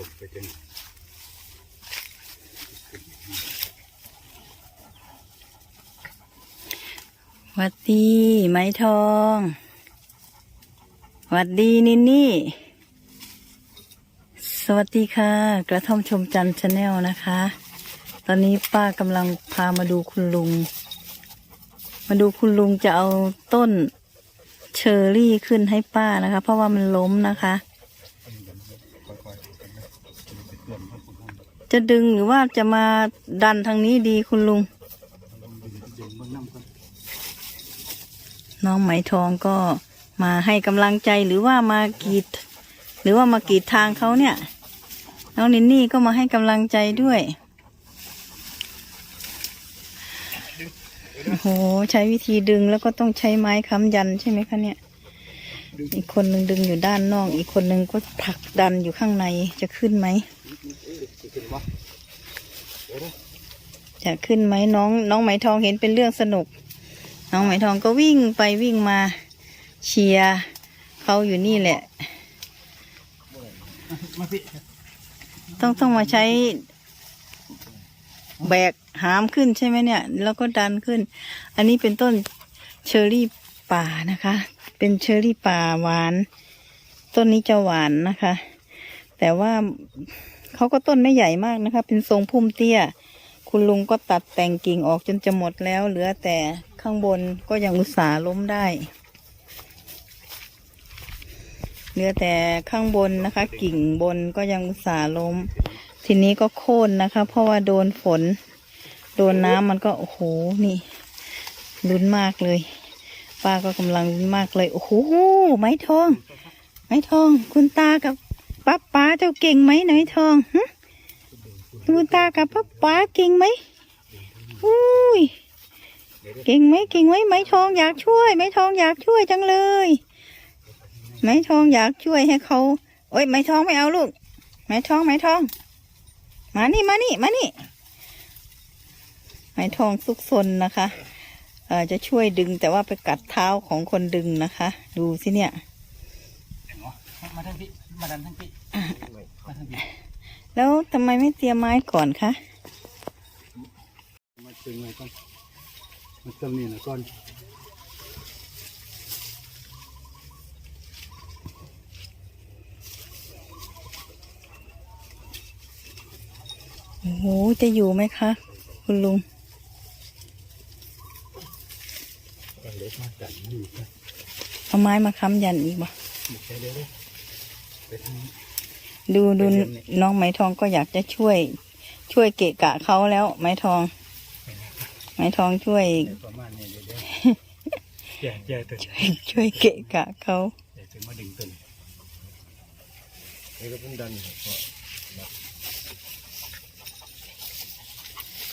ลงไปจังหวัดดีไหมทองหวัดดีนินนี่ สวัสดีค่ะ กระท่อมชมจันทร์ชาแนลนะคะ ตอนนี้ป้ากำลังพามาดูคุณลุง มาดูคุณลุงจะเอาต้นเชอร์รี่ขึ้นให้ป้านะคะ เพราะว่ามันล้มนะคะ ค่อยๆกันนะไปเตือนพวกผม จะดึงหรือว่าจะมาดันทางนี้ดีคุณลุง น้องไหมทองก็มาให้กำลังใจหรือว่ามากีด หรือว่ามากีดทางเขาเนี่ย น้องนินนี่ก็มาให้กำลังใจด้วยโอ้โหใช้วิธีดึงแล้วก็ต้องใช้ไม้ค้ำยันใช่ไหมคะเนี่ย อีกคนหนึ่งดึงอยู่ด้านนอก อีกคนหนึ่งก็ผลักดันอยู่ข้างในจะขึ้นไหม จะขึ้นไหมน้อง น้องไหมทองเห็นเป็นเรื่องสนุก น้องไหมทองก็วิ่งไปวิ่งมาเชียร์เขาอยู่นี่แหละ ต้องต้องมาใช้ แบกหามขึ้นใช่ไหมเนี่ย แล้วก็ดันขึ้น อันนี้เป็นต้นเชอร์รี่ป่านะคะ เป็นเชอร์รี่ป่าหวาน ต้นนี้จะหวานนะคะ แต่ว่า เขาก็ต้นไม่ใหญ่มากนะคะ เป็นทรงพุ่มเตี้ย คุณลุงก็ตัดแต่งกิ่งออกจนจะหมดแล้ว เหลือแต่ข้างบนก็ยังอุตส่าห์ล้มได้ เหลือแต่ข้างบนนะคะ กิ่งบนก็ยังอุตส่าห์ล้ม ทีนี้ก็โค่นนะคะ เพราะว่าโดนฝน โดนน้ำมันก็โอ้โหนี่ลุ้นมากเลย ป้าก็กำลังลุ้นมากเลย โอ้โหไม้ทอง ไม้ทอง คุณตากับ ป้าป๋าเจ้าเก่งไหมไม้ทองฮะคุณตากับป้าป๋าเก่งไหมอุ้ยเก่งไหมเก่งไหมไม้ทองอยากช่วยไม้ทองอยากช่วยจังเลย ไม้ทองอยากช่วยให้เขาโอ้ยไม้ทองไม่เอาลูก ไม้ทองไม้ทอง มานี่มานี่มานี่ ไม้ทองซุกซนนะคะเอ่อจะช่วยดึงแต่ว่าไปกัดเท้าของคนดึงนะคะ ดูสิเนี่ยมาทั้งพี่มาดันทั้งพี่ แล้วทำไมไม่เตรียมไม้ก่อนคะมาตึงไว้ก่อนมาเติมนี่หน่อยก่อนโอ้โห จะอยู่ไหมคะ คุณลุงก็เล็กมาดันอยู่กันเอาไม้มาค้ำยันอีกบ่ ดูดูไปเรียนนี่น้องไม้ทองก็อยากจะช่วย ช่วยเกะกะเขาแล้วไม้ทองไม้ทองช่วยเดี๋ยวประมาณนี้เดี๋ยวเดี๋ยวแย่แย่ตัวช่วยช่วยเกะกะเขาเดี๋ยวถึงมาดึงตัวนี้นี่ก็เพิ่งดันก็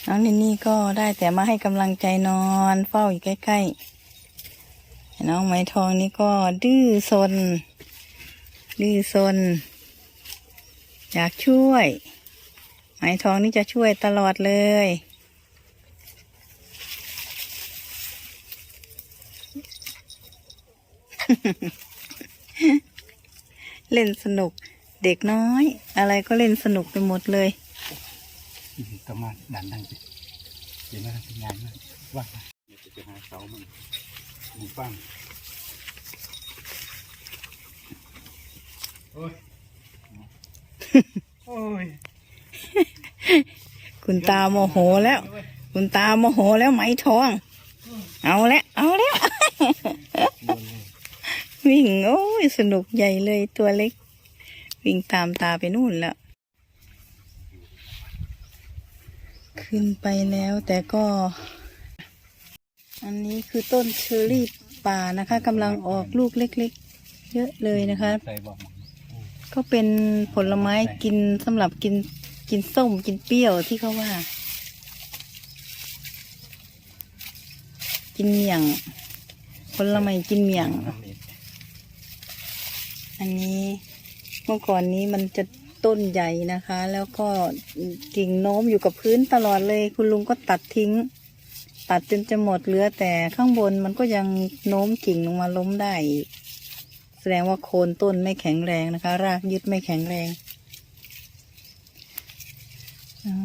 น้องนินนี่ก็ได้แต่มาให้กำลังใจนอนเฝ้าอยู่ใกล้ๆ น้องไม้ทองนี่ก็ดื้อซนดื้อซน อยากช่วยไม้ทองนี่จะช่วยตลอดเลย เล่นสนุก เด็กน้อย อะไรก็เล่นสนุกไปหมดเลยต้องมาดันทางไปเดี๋ยวมาทำงานมาว่างมเดี๋ยจะหาเสามันหมูปั้งโอ้ย โอ้ยคุณตาโมโหแล้ว คุณตาโมโหแล้วไหมทอง เอาแล้วเอาแล้ววิ่งโอ้ยสนุกใหญ่เลยตัวเล็ก วิ่งตามตาไปนู่นแล้ว ขึ้นไปแล้วแต่ก็ อันนี้คือต้นเชอร์รี่ป่านะคะกำลังออกลูกเล็ก ๆ เยอะเลยนะคะใส่บอ ก็เป็นผลไม้กินสำหรับกินกินส้มกินเปรี้ยวที่เขาว่า กินเมี่ยง ผลไม้กินเมี่ยง อันนี้เมื่อก่อนนี้มันจะต้นใหญ่นะคะ แล้วก็กิ่งโน้มอยู่กับพื้นตลอดเลย คุณลุงก็ตัดทิ้ง ตัดจนจะหมดเหลือแต่ข้างบนมันก็ยังโน้มกิ่งลงมาล้มได้ ดงว่าโคนต้นไม่แข็งแรงนะคะ รากยึดไม่แข็งแรงอ๋อ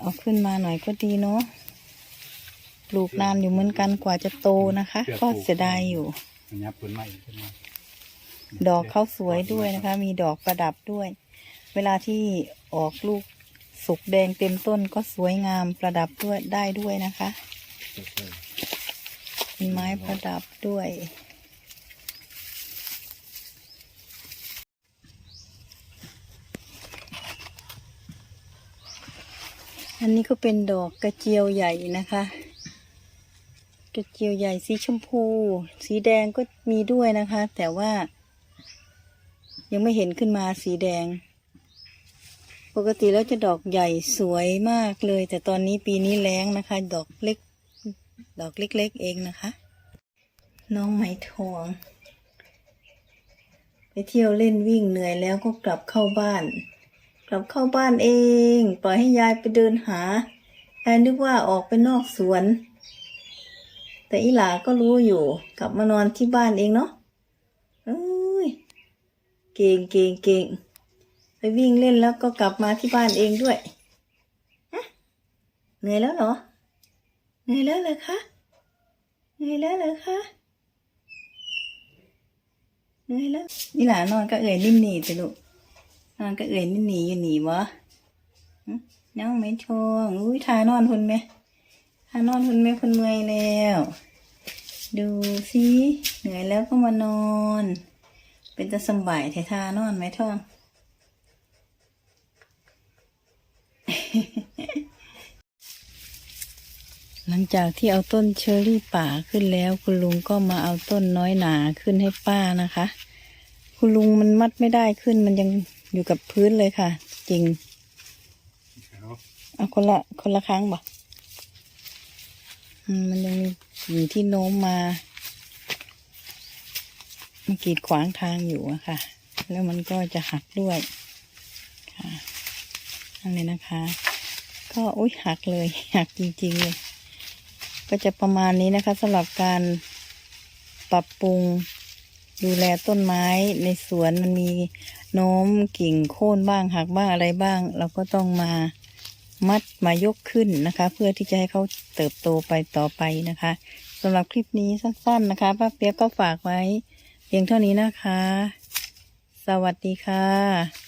เอาขึ้นมาหน่อยก็ดีเนาะปลูกนานอยู่เหมือนกันกว่าจะโตนะคะ ก็เสียดายอยู่อันนี้ปืนใหม่ขึ้นมาดอกเขาสวยด้วยนะคะ มีดอกประดับด้วย เวลาที่ออกลูกสุกแดงเต็มต้นก็สวยงามประดับด้วยได้ด้วยนะคะเป็นไม้ประดับด้วย อันนี้ก็เป็นดอกกระเจียวใหญ่นะคะ กระเจียวใหญ่สีชมพู สีแดงก็มีด้วยนะคะ แต่ว่า ยังไม่เห็นขึ้นมาสีแดง ปกติแล้วจะดอกใหญ่สวยมากเลย แต่ตอนนี้ปีนี้แล้งนะคะ ดอกเล็ก ดอกเล็กๆเองนะคะ น้องไหมทองไปเที่ยวเล่นวิ่งเหนื่อยแล้วก็กลับเข้าบ้าน กลับเข้าบ้านเอง ปล่อยให้ยายไปเดินหาแอนนึกว่าออกไปนอกสวน แต่อีหลาก็รู้อยู่ กลับมานอนที่บ้านเองเนาะเอ้ยเก่งเก่งเก่งไปวิ่งเล่นแล้วก็กลับมาที่บ้านเองด้วยเหนื่อยแล้วเหรอเหนื่อยแล้วเหรอคะเหนื่อยแล้วเหรอคะเหนื่อยแล้วนี่หลานนอนก็เอ่ยนิ่มหนีไปลูก นอนก็เอื่อยนิ่หนีอยู่หนีวะน้องไม่ทองอุ้ยทานอนคุณไหมทานอนคุณไหมคุณเมื่อยแล้ว ดูสิเหนื่อยแล้วก็มานอน เป็นจะสบายไททานอนไหมท่องหลังจากที่เอาต้นเชอรี่ป่าขึ้นแล้ว คุณลุงก็มาเอาต้นน้อยหนาขึ้นให้ป้านะคะ คุณลุงมันมัดไม่ได้ขึ้นมันยัง อยู่กับพื้นเลยค่ะ จริงแล้วเอาคนละคนละครั้งบ่อืมมันยังมีกิ่งที่โน้มมามันกีดขวางทางอยู่อะค่ะ แล้วมันก็จะหักด้วย ค่ะนั่นเลยนะคะ ก็อุ้ยหักเลย หักจริงๆเลย ก็จะประมาณนี้นะคะสำหรับการปรับปรุงดูแลต้นไม้ในสวนมันมี โน้มกิ่งโค่นบ้างหักบ้างอะไรบ้าง เราก็ต้องมามัดมายกขึ้นนะคะ เพื่อที่จะให้เขาเติบโตไปต่อไปนะคะสำหรับคลิปนี้สั้นๆนะคะป้าเปียกก็ฝากไว้ เพียงเท่านี้นะคะ สวัสดีค่ะ